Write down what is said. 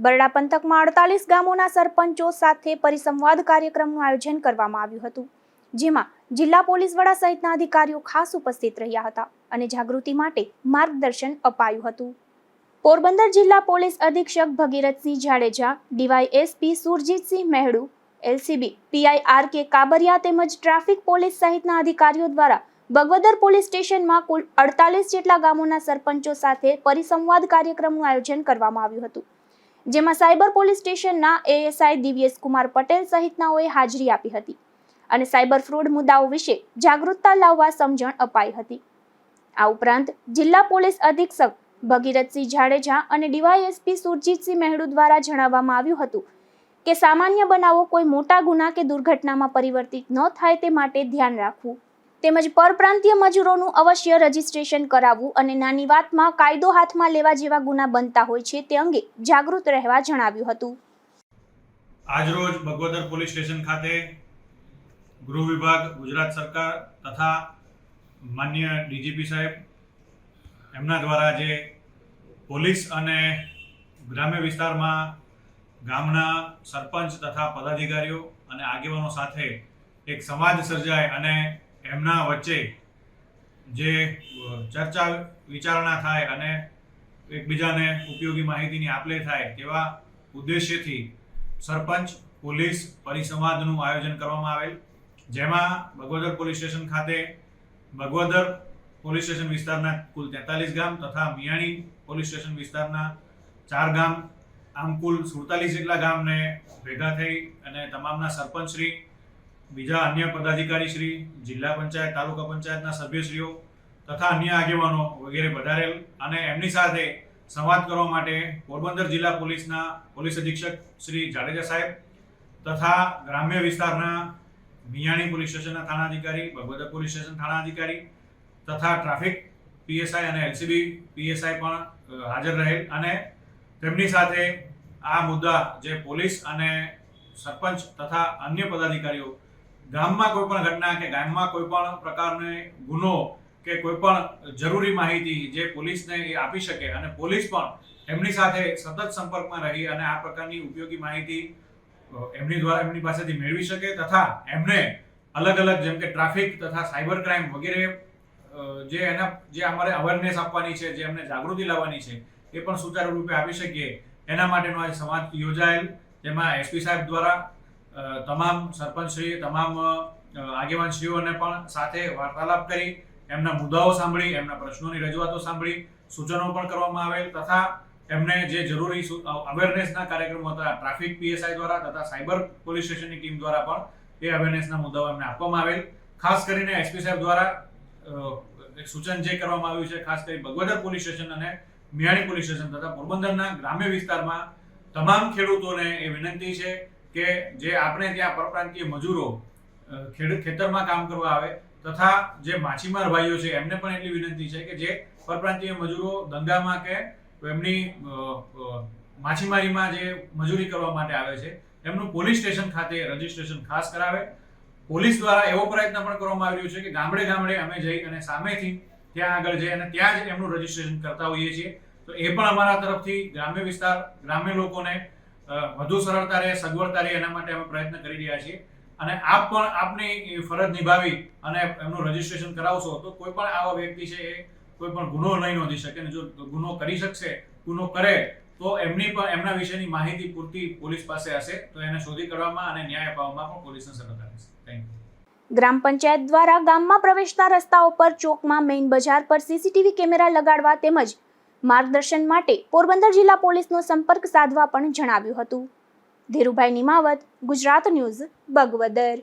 બરડા પંથકમાં અડતાલીસ ગામોના સરપંચો સાથે પરિસંવાદ કાર્યક્રમનું આયોજન કરવામાં આવ્યું હતું, જેમાં જિલ્લા પોલીસ વડા સહિતના અધિકારીઓ ખાસ ઉપસ્થિત રહ્યા હતા અને જાગૃતિ માટે માર્ગદર્શન અપાયું હતું. પોરબંદર જિલ્લા પોલીસ અધિક્ષક Bhagirathsinh Jadeja, DYSP Surjitsinh Mahedu, LCB PI R K Kabariya તેમજ ટ્રાફિક પોલીસ સહિતના અધિકારીઓ દ્વારા બગવદર પોલીસ સ્ટેશનમાં કુલ અડતાલીસ જેટલા ગામોના સરપંચો સાથે પરિસંવાદ કાર્યક્રમનું આયોજન કરવામાં આવ્યું હતું જેમાં સાયબર પોલીસ સ્ટેશનના એએસઆઈ દિવ્યેશ કુમાર પટેલ સહિતનાઓએ હાજરી આપી હતી અને સાયબર ફ્રોડ મુદ્દાઓ વિશે જાગૃતતા લાવવા સમજણ અપાઈ હતી. આ ઉપરાંત જિલ્લા પોલીસ અધિક્ષક ભગીરથસિંહ જાડેજા અને ડીવાયએસપી સુરજીતસિંહ મહેડુ દ્વારા જણાવવામાં આવ્યું હતું કે સામાન્ય બનાવો કોઈ મોટા ગુના કે દુર્ઘટનામાં પરિવર્તિત ન થાય તે માટે ધ્યાન રાખવું. તેમજ પરપ્રાંતીય મજૂરોનું અવશ્ય રજીસ્ટ્રેશન કરાવવું અને નાની વાતમાં કાયદો હાથમાં લેવા જેવા ગુના બનતા હોય છે તે અંગે જાગૃત રહેવા જણાવ્યું હતું. આજરોજ બગોદર પોલીસ સ્ટેશન ખાતે ગૃહ વિભાગ, ગુજરાત સરકાર તથા માન્ય ડીજીપી સાહેબ એમના દ્વારા જે પોલીસ અને ગ્રામ્ય વિસ્તારમાં ગામના સરપંચ તથા પદાધિકારીઓ અને આગેવાનો સાથે એક સમાજ સર્જાય અને એમના વચ્ચે જે ચર્ચા વિચારણા થાય અને એકબીજાને ઉપયોગી માહિતીની આપલે થાય તેવા ઉદ્દેશ્યથી સરપંચ, પોલીસ પરિસંવાદનું આયોજન કરવામાં આવેલ. જેમાં બગોદર પોલીસ સ્ટેશન ખાતે બગોદર પોલીસ સ્ટેશન વિસ્તારના કુલ તેતાલીસ ગામ તથા મિયાણી પોલીસ સ્ટેશન વિસ્તારના ચાર ગામ. આમ કુલ સુડતાલીસ જેટલા ગામને ભેગા થઈ અને તમામના સરપંચશ્રી બીજા અન્ય પદાધિકારી શ્રી, જિલ્લા પંચાયત, તાલુકા પંચાયતના સભ્યશ્રીઓ તથા અન્ય આગેવાનો વગેરે વધારેલ અને એમની સાથે સંવાદ કરવા માટે પોરબંદર જિલ્લા પોલીસના પોલીસ અધિક્ષક શ્રી જાડેજા સાહેબ તથા ગ્રામ્ય વિસ્તારના મિયાણી પોલીસ સ્ટેશનના થાણાધિકારી ભગવદર પોલીસ સ્ટેશન થાણાધિકારી તથા ટ્રાફિક પીએસઆઈ અને એલસીબી પીએસઆઈ પણ હાજર રહેલ અને તેમની સાથે આ મુદ્દા જે પોલીસ અને સરપંચ તથા અન્ય પદાધિકારીઓ ગામમાં કોઈ પણ ઘટના કે ગામમાં કોઈ પણ પ્રકારનો ગુનો કે કોઈ પણ જરૂરી માહિતી જે પોલીસને એ આપી શકે અને પોલીસ પણ એમની સાથે સતત સંપર્કમાં રહી અને આ પ્રકારની ઉપયોગી માહિતી એમની દ્વારા એમની પાસેથી મેળવી શકે તથા એમને અલગ અલગ જેમ કે ટ્રાફિક તથા સાયબર ક્રાઇમ વગેરે જે એના, જે અમારે અવેરનેસ આપવાની છે, જે એમને જાગૃતિ લાવવાની છે, એ પણ સુચારુ રૂપે આપી શકીએ. એના માટેનો આજે સંવાદ યોજાયેલ, જેમાં એસપી સાહેબ દ્વારા તમામ સરપંચશ્રી, તમામ આગેવાનશ્રીઓને પણ સાથે વાર્તાલાપ કરી, એમના મુદ્દાઓ સાંભળી, એમના પ્રશ્નોની રજૂઆતો સાંભળી, સૂચનો પણ કરવામાં આવેલ તથા એમને જે જરૂરી અવેરનેસના કાર્યક્રમો હતા, ટ્રાફિક પીએસઆઈ દ્વારા તથા સાયબર પોલીસ સ્ટેશનની ટીમ દ્વારા પણ એ અવેરનેસના મુદ્દાઓ એમને આપવામાં આવેલ. ખાસ કરીને એસપી સાહેબ દ્વારા સૂચન જે કરવામાં આવ્યું છે, ખાસ કરી બગવદર પોલીસ સ્ટેશન અને મિયાણી પોલીસ સ્ટેશન તથા પોરબંદરના ગ્રામ્ય વિસ્તારમાં તમામ ખેડૂતોને એ વિનંતી છે કે જે આપણે ત્યાં પરપ્રાંતીય મજૂરો ખેડ, ખેતરમાં કામ કરવા આવે, તથા જે માછીમાર ભાઈઓ છે, એમને પણ એટલી વિનંતી છે કે જે પરપ્રાંતીય મજૂરો ધંધામાં કે એમની માછીમારીમાં જે મજૂરી કરવા માટે આવે છે, એમનું પોલીસ સ્ટેશન ખાતે રજીસ્ટ્રેશન ખાસ કરાવે. પોલીસ દ્વારા એવો પ્રયત્ન પણ કરવામાં આવ્યો છે કે ગામડે ગામડે અમે જઈ અને સામેથી ત્યાં આગળ જઈ અને ત્યાં જ એમનું રજીસ્ટ્રેશન કરતા હોઈએ છીએ. તો એ પણ અમારા તરફથી ગ્રામ્ય વિસ્તાર, ગ્રામ્ય લોકોને વધુ સરળતા રહે, સગવડતા રહે, એના માટે અમે પ્રયત્ન કરી રહ્યા છીએ. અને આપ પણ આપની ફરજ નિભાવી અને એમનું રજીસ્ટ્રેશન કરાવશો, તો કોઈ પણ આવા વ્યક્તિ છે એ કોઈ પણ ગુનો નહીં નોંધી શકે અને જો ગુનો કરી શકશે, ગુનો કરે, તો એમની પણ, એમના વિશેની માહિતી પૂરતી પોલીસ પાસે હશે, તો એને શોધી કાઢવામાં અને ન્યાય અપાવવામાં પણ પોલીસને સરળતા રહેશે થેન્ક યુ ગ્રામ પંચાયત દ્વારા ગામમાં પ્રવેશતા રસ્તાઓ પર ચોકમાં મેઇન બજાર પર સીસીટીવી કેમેરા લગાડવા તેમજ માર્ગદર્શન માટે પોરબંદર જિલ્લા પોલીસનો સંપર્ક સાધવા પણ જણાવ્યું હતું. ધીરુભાઈ નિમાવત, ગુજરાત ન્યૂઝ, બગવદર.